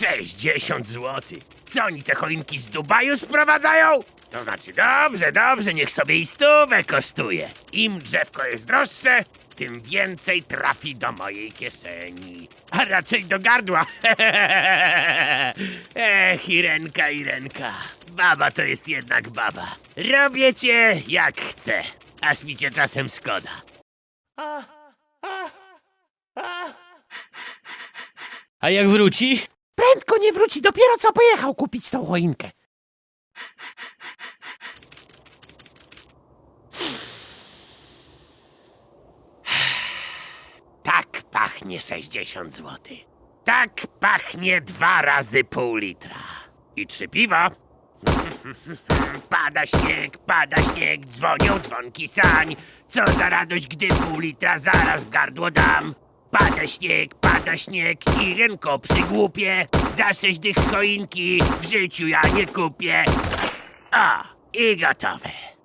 60 zł. Co oni te choinki z Dubaju sprowadzają? To znaczy dobrze, dobrze, niech sobie i stówę kosztuje. Im drzewko jest droższe, tym więcej trafi do mojej kieszeni. A raczej do gardła. Ech, Irenka, Irenka. Baba to jest jednak baba. Robię cię jak chcę. Aż mi cię czasem szkoda. A jak wróci? Prędko nie wróci, dopiero co pojechał kupić tą choinkę. Tak pachnie 60 zł. Tak pachnie dwa razy pół litra. I trzy piwa. Pada śnieg, pada śnieg, dzwonią dzwonki sań. Co za radość, gdy pół litra zaraz w gardło dam. Pada śnieg, pada śnieg i ręko przygłupie. Za sześć dych choinki w życiu ja nie kupię. A, i gotowe.